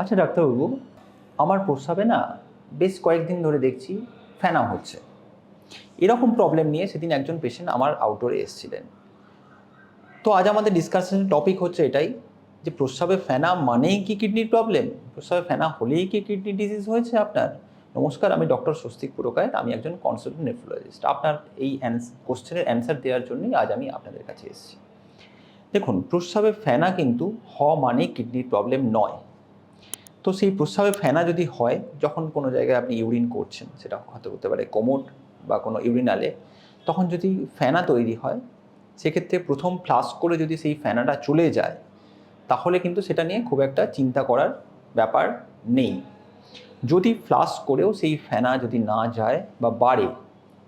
আচ্ছা ডাক্তারবাবু, আমার প্রস্রাবে না বেশ কয়েকদিন ধরে দেখছি ফেনা হচ্ছে। এরকম প্রবলেম নিয়ে সেদিন একজন পেশেন্ট আমার আউটডোরে এসেছিলেন। তো আজ আমাদের ডিসকাশনের টপিক হচ্ছে এটাই যে প্রস্রাবে ফেনা মানেই কি কিডনির প্রবলেম প্রস্রাবে ফেনা হলেই কি কিডনি ডিজিজ হয়েছে আপনার? নমস্কার, আমি ডক্টর স্বস্তিক পুরকায়ত, আমি একজন কনসালটেন্ট নেফ্রোলজিস্ট আপনার এই কোশ্চেনের অ্যান্সার দেওয়ার জন্যই আজ আমি আপনাদের কাছে এসেছি। দেখুন, প্রস্রাবে ফেনা কিন্তু হ মানে কিডনির প্রবলেম নয়। তো সেই প্রস্রাবে ফেনা যদি হয়, যখন কোনো জায়গায় আপনি ইউরিন করছেন, সেটা হতে হতে পারে কোমোড বা কোনো ইউরিনালে, তখন যদি ফেনা তৈরি হয়, সেক্ষেত্রে প্রথম ফ্লাশ করে যদি সেই ফেনাটা চলে যায়, তাহলে কিন্তু সেটা নিয়ে খুব একটা চিন্তা করার ব্যাপার নেই। যদি ফ্লাশ করেও সেই ফেনা যদি না যায় বা বাড়ে,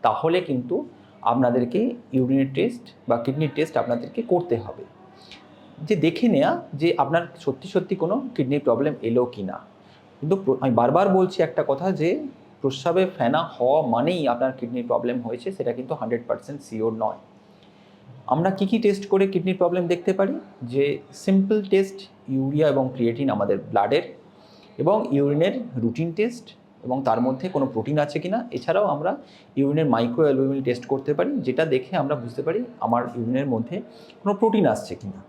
তাহলে কিন্তু আপনাদেরকে ইউরিনের টেস্ট বা কিডনির টেস্ট আপনাদেরকে করতে হবে। যে দেখে নেয়া যে আপনার সত্যি সত্যি কোনো কিডনির প্রবলেম এলো কি না কিন্তু আমি বারবার বলছি একটা কথা যে, প্রস্রাবে ফেনা হওয়া মানেই আপনার কিডনির প্রবলেম হয়েছে, সেটা কিন্তু হান্ড্রেড পার্সেন্ট শিওর নয়। আমরা কি কি টেস্ট করে কিডনির প্রবলেম দেখতে পারি? যে সিম্পল টেস্ট ইউরিয়া এবং ক্রিয়েটিন আমাদের ব্লাডের এবং ইউরিনের রুটিন টেস্ট এবং তার মধ্যে কোনো প্রোটিন আছে কি না এছাড়াও আমরা ইউরিনের মাইক্রো অ্যালবুমিন টেস্ট করতে পারি, যেটা দেখে আমরা বুঝতে পারি আমার ইউরিনের মধ্যে কোনো প্রোটিন আসছে কিনা।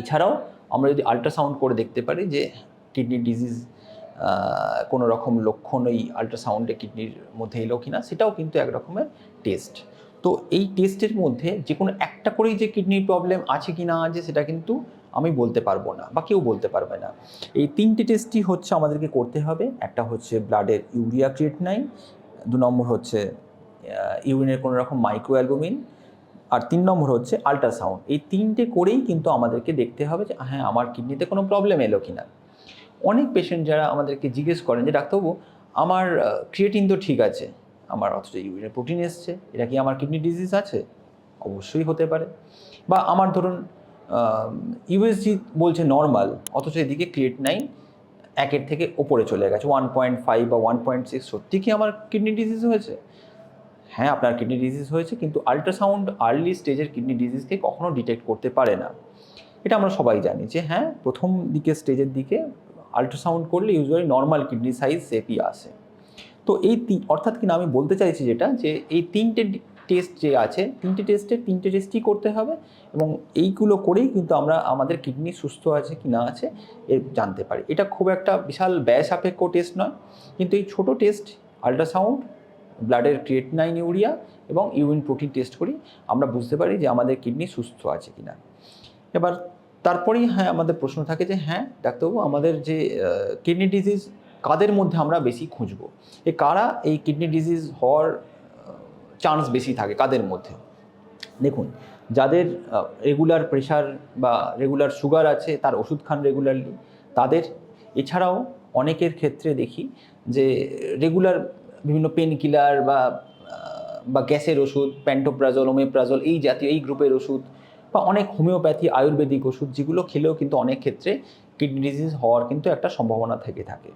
এছাড়াও আমরা যদি আল্ট্রাসাউন্ড করে দেখতে পারি যে কিডনি ডিজিজ কোনো রকম লক্ষণ ওই আল্ট্রাসাউন্ডে কিডনির মধ্যে এলো কি না সেটাও কিন্তু এক রকমের টেস্ট তো এই টেস্টের মধ্যে যে কোনো একটা করেই যে কিডনির প্রবলেম আছে কি না আছে, সেটা কিন্তু আমি বলতে পারব না বা কেউ বলতে পারবে না। এই তিনটে টেস্টই হচ্ছে আমাদেরকে করতে হবে। একটা হচ্ছে ব্লাডের ইউরিয়া ক্রিয়েটনাইন দু নম্বর হচ্ছে ইউরিনের কোনো রকম মাইক্রো অ্যালবুমিন আর তিন নম্বর হচ্ছে আল্ট্রাসাউন্ড এই তিনটে করেই কিন্তু আমাদেরকে দেখতে হবে যে হ্যাঁ আমার কিডনিতে কোনো প্রবলেম এলো কি না অনেক পেশেন্ট যারা আমাদেরকে জিজ্ঞেস করেন যে, ডাক্তারবাবু, আমার ক্রিয়েটিন তো ঠিক আছে। আমার অথচ ইউরিনের প্রোটিন এসছে। এটা কি আমার কিডনি ডিজিজ আছে? অবশ্যই হতে পারে। বা আমার ধরুন ইউএসজি বলছে নর্মাল অথচ এদিকে ক্রিয়েট নাই একের থেকে ওপরে চলে গেছে। ওয়ান পয়েন্ট ফাইভ বা ওয়ান পয়েন্ট সিক্স সত্যি কি আমার কিডনি ডিজিজ হয়েছে? হ্যাঁ আপনার কিডনি ডিজিজ হয়েছে, কিন্তু আল্ট্রাসাউন্ড আর্লি স্টেজের কিডনি ডিজিজকে কখনো ডিটেক্ট করতে পারে না। এটা আমরা সবাই জানি যে হ্যাঁ প্রথম দিকে স্টেজের দিকে আল্ট্রাসাউন্ড করলে ইউজুয়ালি নর্মাল কিডনি সাইজ সেপই আসে। তো এই অর্থাৎ কিনা আমি বলতে চাইছি যেটা, যে এই তিনটে টেস্ট যে আছে, তিনটে টেস্টে তিনটে টেস্টই করতে হবে এবং এইগুলো করেই কিন্তু আমরা আমাদের কিডনি সুস্থ আছে কি না আছে এ জানতে পারি। এটা খুব একটা বিশাল ব্যয় সাপেক্ষ টেস্ট নয়, কিন্তু এই ছোট টেস্ট আল্ট্রাসাউন্ড ব্লাডের ক্রিয়েটনাইন ইউরিয়া এবং ইউরিন প্রোটিন টেস্ট করি, আমরা বুঝতে পারি যে আমাদের কিডনি সুস্থ আছে কিনা। এবার তারপরেই হ্যাঁ আমাদের প্রশ্ন থাকে যে হ্যাঁ ডাক্তারবাবু, আমাদের যে কিডনি ডিজিজ কাদের মধ্যে আমরা বেশি খুঁজবো? এ কারা এই কিডনি ডিজিজ হওয়ার চান্স বেশি থাকে কাদের মধ্যে? দেখুন, যাদের রেগুলার প্রেশার বা রেগুলার সুগার আছে, তার ওষুধ খান রেগুলারলি, তাদের, এছাড়াও অনেকের ক্ষেত্রে দেখি যে রেগুলার বিভিন্ন পেন কিলার বা বা গ্যাসের ওষুধ প্যান্টোপ্রাজল ওমেপ্রাজল এই জাতীয়, এই গ্রুপের ওষুধ বা অনেক হোমিওপ্যাথি আয়ুর্বেদিক ওষুধ যেগুলো খেলেও কিন্তু অনেক ক্ষেত্রে কিডনি ডিজিজ হওয়ার কিন্তু একটা সম্ভাবনা থেকে থাকে।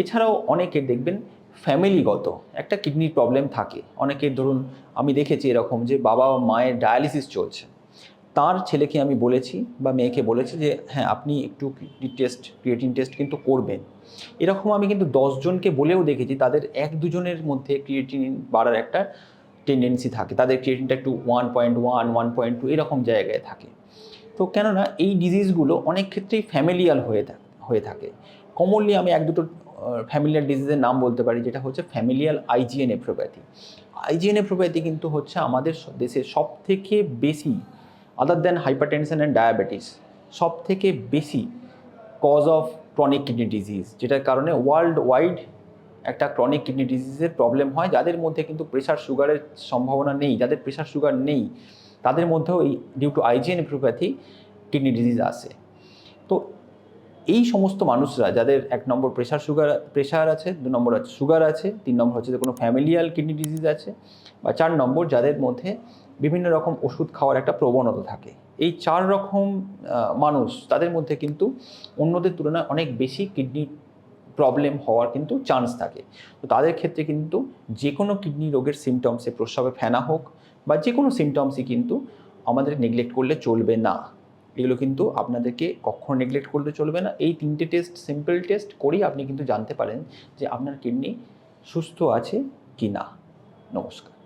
এছাড়াও অনেকে দেখবেন ফ্যামিলিগত একটা কিডনির প্রবলেম থাকে। অনেকের ধরুন আমি দেখেছি এরকম যে বাবা মায়ের ডায়ালিসিস চলছে। তার ছেলেকে আমি বলেছি বা মেয়েকে বলেছি যে হ্যাঁ আপনি একটু টেস্ট, ক্রিয়েটিন টেস্ট কিন্তু করবেন। এরকম আমি কিন্তু দশজনকে বলেও দেখেছি, তাদের এক দুজনের মধ্যে ক্রিয়েটিন বাড়ার একটা টেন্ডেন্সি থাকে। তাদের ক্রিয়েটিনটা একটু one point one one point two এরকম জায়গায় থাকে। তো কেননা এই ডিজিজগুলো অনেক ক্ষেত্রেই ফ্যামিলিয়াল হয়ে থাকে হয়ে থাকে। কমনলি আমি এক দুটো ফ্যামিলিয়াল ডিজিজের নাম বলতে পারি, যেটা হচ্ছে ফ্যামিলিয়াল আইজিএন এপ্রোপ্যাথি আইজিএন এপ্রোপ্যাথি কিন্তু হচ্ছে আমাদের দেশের সব থেকে বেশি other than hypertension and diabetes সব থেকে বেশি cause of chronic kidney disease যেটার কারণে ওয়ার্ল্ড ওয়াইড একটা ক্রনিক কিডনি ডিজিজের প্রবলেম হয়, যাদের মধ্যে কিন্তু প্রেশার সুগারের সম্ভাবনা নেই, যাদের প্রেশার সুগার নেই, তাদের মধ্যেও এই ডিউ টু আইজিএন এপ্রোপ্যাথি কিডনি ডিজিজ আসে। তো এই সমস্ত মানুষরা যাদের এক নম্বর প্রেশার সুগার প্রেশার আছে, দু নম্বর আছে সুগার আছে, তিন নম্বর হচ্ছে কোনো ফ্যামিলিয়াল কিডনি ডিজিজ আছে, বা চার নম্বর যাদের মধ্যে বিভিন্ন রকম ওষুধ খাওয়ার একটা প্রবণতা থাকে। এই চার রকম মানুষ তাদের মধ্যে কিন্তু অন্যদের তুলনায় অনেক বেশি কিডনি প্রবলেম হওয়ার কিন্তু চান্স থাকে। তো তাদের ক্ষেত্রে কিন্তু যে কোনো কিডনি রোগের সিমটমসে প্রস্রাবে ফেনা হোক বা যে কোনো সিমটমসই কিন্তু আমাদের নেগলেক্ট করলে চলবে না। এগুলো কিন্তু আপনাদেরকে কখনো নেগলেক্ট করলে চলবে না। এই তিনটে টেস্ট সিম্পল টেস্ট করেই আপনি কিন্তু জানতে পারেন যে আপনার কিডনি সুস্থ আছে কি না নমস্কার।